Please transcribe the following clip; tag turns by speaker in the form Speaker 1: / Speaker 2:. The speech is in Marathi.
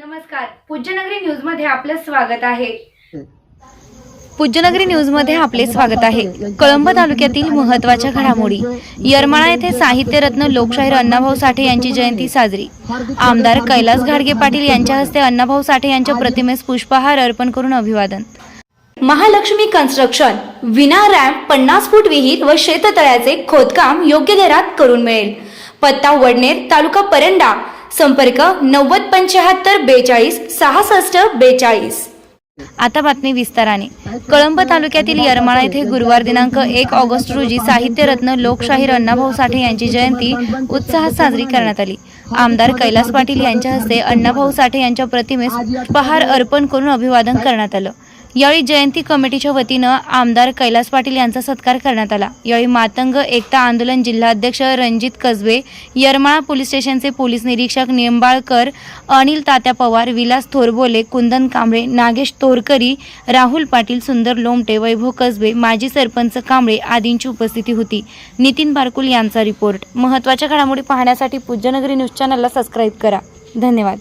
Speaker 1: नमस्कार. पूज्यनगरी न्यूजमध्ये आपलं स्वागत आहे.
Speaker 2: पूज्यनगरी न्यूजमध्ये आपले स्वागत आहे. कळंब तालुक्यातील महत्त्वाच्या घडामोडी. येरमाळा येथे साहित्यरत्न लोकशाहीर अण्णाभाऊ साठे यांची जयंती साजरी. आमदार कैलास घाडगे पाटील यांच्या हस्ते अण्णाभाऊ साठे यांच्या प्रतिमेस पुष्पहार अर्पण करून अभिवादन. महालक्ष्मी कन्स्ट्रक्शन विना रॅम्प पन्नास फूट विहीर व शेततळ्याचे खोदकाम योग्य दरात करून मिळेल. पत्ता वडनेर तालुका परंडा. संपर्क नव्वद पंच्याहत्तर बेचाळीस सहासष्ट बेचाळीस. आता बातमी विस्ताराने. कळंब तालुक्यातील यरमाळा येथे गुरुवार दिनांक एक ऑगस्ट रोजी साहित्यरत्न लोकशाहीर अण्णाभाऊ साठे यांची जयंती उत्साहात साजरी करण्यात आली. आमदार कैलास पाटील यांच्या हस्ते अण्णाभाऊ साठे यांच्या प्रतिमेस पहार अर्पण करून अभिवादन करण्यात आलं. यावेळी जयंती कमिटीच्या वतीनं आमदार कैलास पाटील यांचा सत्कार करण्यात आला. यावेळी मातंग एकता आंदोलन जिल्हाध्यक्ष रणजित कसबे यरमाळा पोलीस स्टेशनचे पोलीस निरीक्षक निंबाळकर अनिल तात्या पवार विलास थोरबोले कुंदन कांबळे नागेश तोरकरी राहुल पाटील सुंदर लोमटे वैभव कसबे माजी सरपंच कांबळे आदींची उपस्थिती होती. नितीन बारकुल यांचा रिपोर्ट. महत्त्वाच्या घडामोडी पाहण्यासाठी पूज्यनगरी न्यूज चॅनलला सबस्क्राईब करा. धन्यवाद.